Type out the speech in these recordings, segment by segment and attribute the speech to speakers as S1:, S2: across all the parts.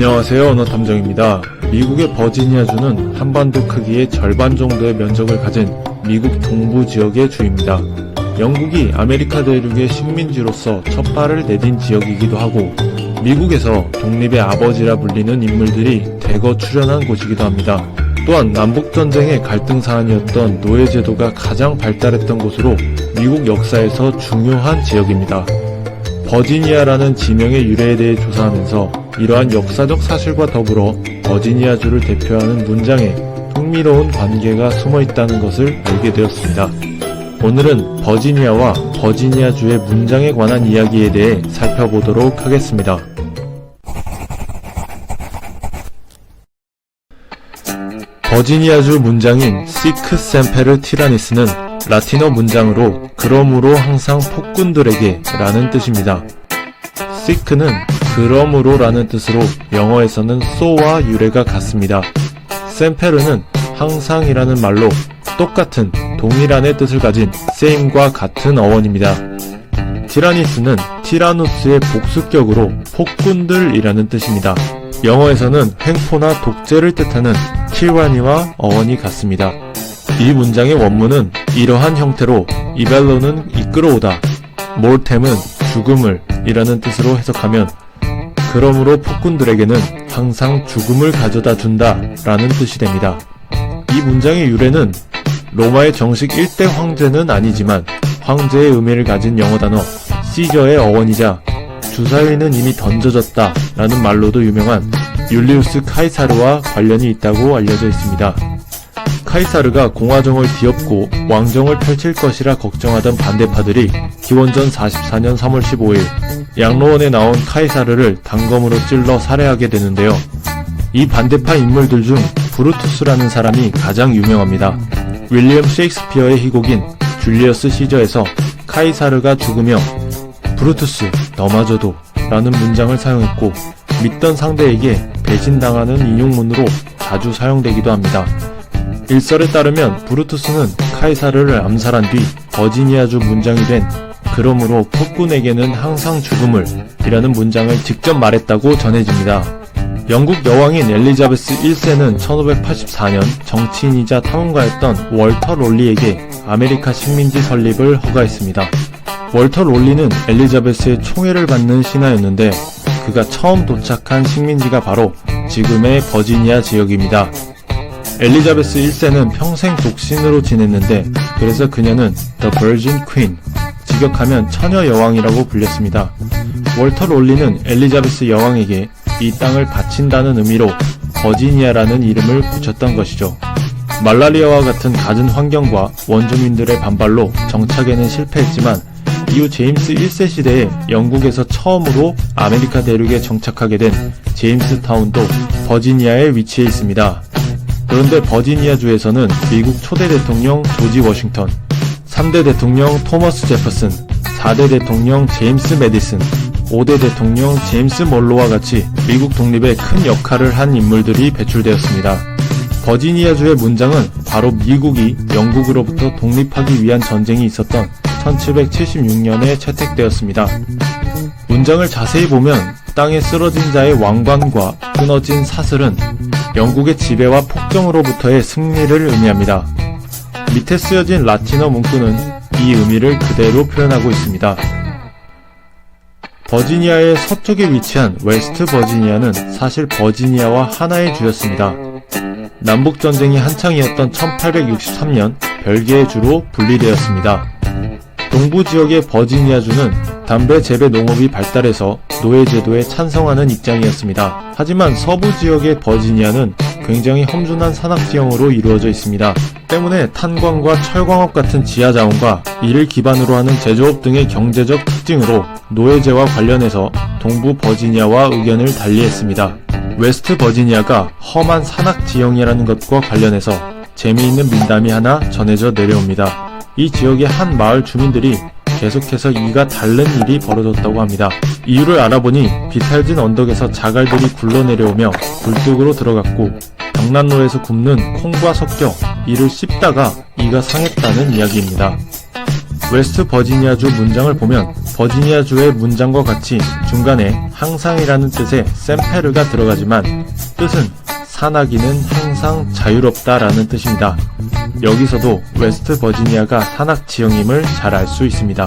S1: 안녕하세요. 언어 탐정입니다. 미국의 버지니아주는 한반도 크기의 절반 정도의 면적을 가진 미국 동부 지역의 주입니다. 영국이 아메리카 대륙의 식민지로서 첫 발을 내딘 지역이기도 하고 미국에서 독립의 아버지라 불리는 인물들이 대거 출연한 곳이기도 합니다. 또한 남북전쟁의 갈등 사안이었던 노예제도가 가장 발달했던 곳으로 미국 역사에서 중요한 지역입니다. 버지니아라는 지명의 유래에 대해 조사하면서 이러한 역사적 사실과 더불어 버지니아주를 대표하는 문장에 흥미로운 관계가 숨어 있다는 것을 알게 되었습니다. 오늘은 버지니아와 버지니아주의 문장에 관한 이야기에 대해 살펴보도록 하겠습니다. 버지니아주 문장인 시크 셈페르 티라니스는 라틴어 문장으로 그러므로 항상 폭군들에게 라는 뜻입니다. 시크는 그러므로 라는 뜻으로 영어에서는 so와 유래가 같습니다. 셈페르는 항상이라는 말로 똑같은 동일한의 뜻을 가진 same과 같은 어원입니다. 티라니스는 티라누스의 복수격으로 폭군들이라는 뜻입니다. 영어에서는 횡포나 독재를 뜻하는 킬와니와 어원이 같습니다. 이 문장의 원문은 이러한 형태로 이벨로는 이끌어오다, 몰템은 죽음을 이라는 뜻으로 해석하면 그러므로 폭군들에게는 항상 죽음을 가져다 준다 라는 뜻이 됩니다. 이 문장의 유래는 로마의 정식 1대 황제는 아니지만 황제의 의미를 가진 영어 단어 시저의 어원이자 주사위는 이미 던져졌다 라는 말로도 유명한 율리우스 카이사르와 관련이 있다고 알려져 있습니다. 카이사르가 공화정을 뒤엎고 왕정을 펼칠 것이라 걱정하던 반대파들이 기원전 44년 3월 15일 양로원에 나온 카이사르를 단검으로 찔러 살해하게 되는데요. 이 반대파 인물들 중 브루투스라는 사람이 가장 유명합니다. 윌리엄 셰익스피어의 희곡인 줄리어스 시저에서 카이사르가 죽으며 브루투스 너마저도 라는 문장을 사용했고 믿던 상대에게 배신당하는 인용문으로 자주 사용되기도 합니다. 일설에 따르면 브루투스는 카이사르를 암살한 뒤 버지니아주 문장이 된 그러므로 폭군에게는 항상 죽음을 이라는 문장을 직접 말했다고 전해집니다. 영국 여왕인 엘리자베스 1세는 1584년 정치인이자 탐험가였던 월터 롤리에게 아메리카 식민지 설립을 허가했습니다. 월터 롤리는 엘리자베스의 총애를 받는 신하였는데 그가 처음 도착한 식민지가 바로 지금의 버지니아 지역입니다. 엘리자베스 1세는 평생 독신으로 지냈는데 그래서 그녀는 The Virgin Queen, 직역하면 처녀 여왕이라고 불렸습니다. 월터 롤리는 엘리자베스 여왕에게 이 땅을 바친다는 의미로 버지니아라는 이름을 붙였던 것이죠. 말라리아와 같은 갖은 환경과 원주민들의 반발로 정착에는 실패했지만 이후 제임스 1세 시대에 영국에서 처음으로 아메리카 대륙에 정착하게 된 제임스 타운도 버지니아에 위치해 있습니다. 그런데 버지니아주에서는 미국 초대 대통령 조지 워싱턴, 3대 대통령 토머스 제퍼슨, 4대 대통령 제임스 메디슨, 5대 대통령 제임스 몰로와 같이 미국 독립에 큰 역할을 한 인물들이 배출되었습니다. 버지니아주의 문장은 바로 미국이 영국으로부터 독립하기 위한 전쟁이 있었던 1776년에 채택되었습니다. 문장을 자세히 보면 땅에 쓰러진 자의 왕관과 끊어진 사슬은 영국의 지배와 폭정으로부터의 승리를 의미합니다. 밑에 쓰여진 라틴어 문구는 이 의미를 그대로 표현하고 있습니다. 버지니아의 서쪽에 위치한 웨스트 버지니아는 사실 버지니아와 하나의 주였습니다. 남북전쟁이 한창이었던 1863년 별개의 주로 분리되었습니다. 동부 지역의 버지니아주는 담배 재배 농업이 발달해서 노예제도에 찬성하는 입장이었습니다. 하지만 서부 지역의 버지니아는 굉장히 험준한 산악지형으로 이루어져 있습니다. 때문에 탄광과 철광업 같은 지하 자원과 이를 기반으로 하는 제조업 등의 경제적 특징으로 노예제와 관련해서 동부 버지니아와 의견을 달리했습니다. 웨스트 버지니아가 험한 산악 지형이라는 것과 관련해서 재미있는 민담이 하나 전해져 내려옵니다. 이 지역의 한 마을 주민들이 계속해서 이가 다른 일이 벌어졌다고 합니다. 이유를 알아보니 비탈진 언덕에서 자갈들이 굴러내려오며 굴뚝으로 들어갔고 경난로에서 굽는 콩과 섞여 이를 씹다가 이가 상했다는 이야기입니다. 웨스트 버지니아주 문장을 보면 버지니아주의 문장과 같이 중간에 항상이라는 뜻의 샘페르가 들어가지만 뜻은 산악인은 항상 자유롭다라는 뜻입니다. 여기서도 웨스트 버지니아가 산악 지형임을 잘 알 수 있습니다.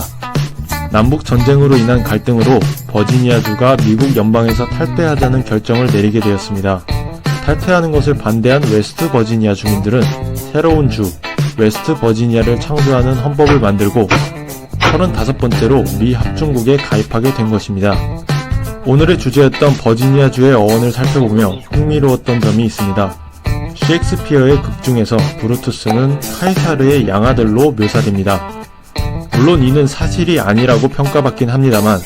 S1: 남북 전쟁으로 인한 갈등으로 버지니아주가 미국 연방에서 탈퇴하자는 결정을 내리게 되었습니다. 탈퇴하는 것을 반대한 웨스트 버지니아 주민들은 새로운 주, 웨스트 버지니아를 창조하는 헌법을 만들고 35번째로 미 합중국에 가입하게 된 것입니다. 오늘의 주제였던 버지니아주의 어원을 살펴보며 흥미로웠던 점이 있습니다. 셰익스피어의 극 중에서 브루투스는 카이사르의 양아들로 묘사됩니다. 물론 이는 사실이 아니라고 평가받긴 합니다만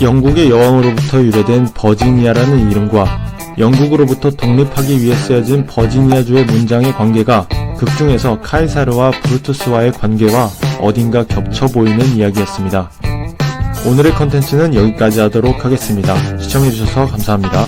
S1: 영국의 여왕으로부터 유래된 버지니아라는 이름과 영국으로부터 독립하기 위해 쓰여진 버지니아주의 문장의 관계가 극 중에서 카이사르와 브루투스와의 관계와 어딘가 겹쳐 보이는 이야기였습니다. 오늘의 컨텐츠는 여기까지 하도록 하겠습니다. 시청해주셔서 감사합니다.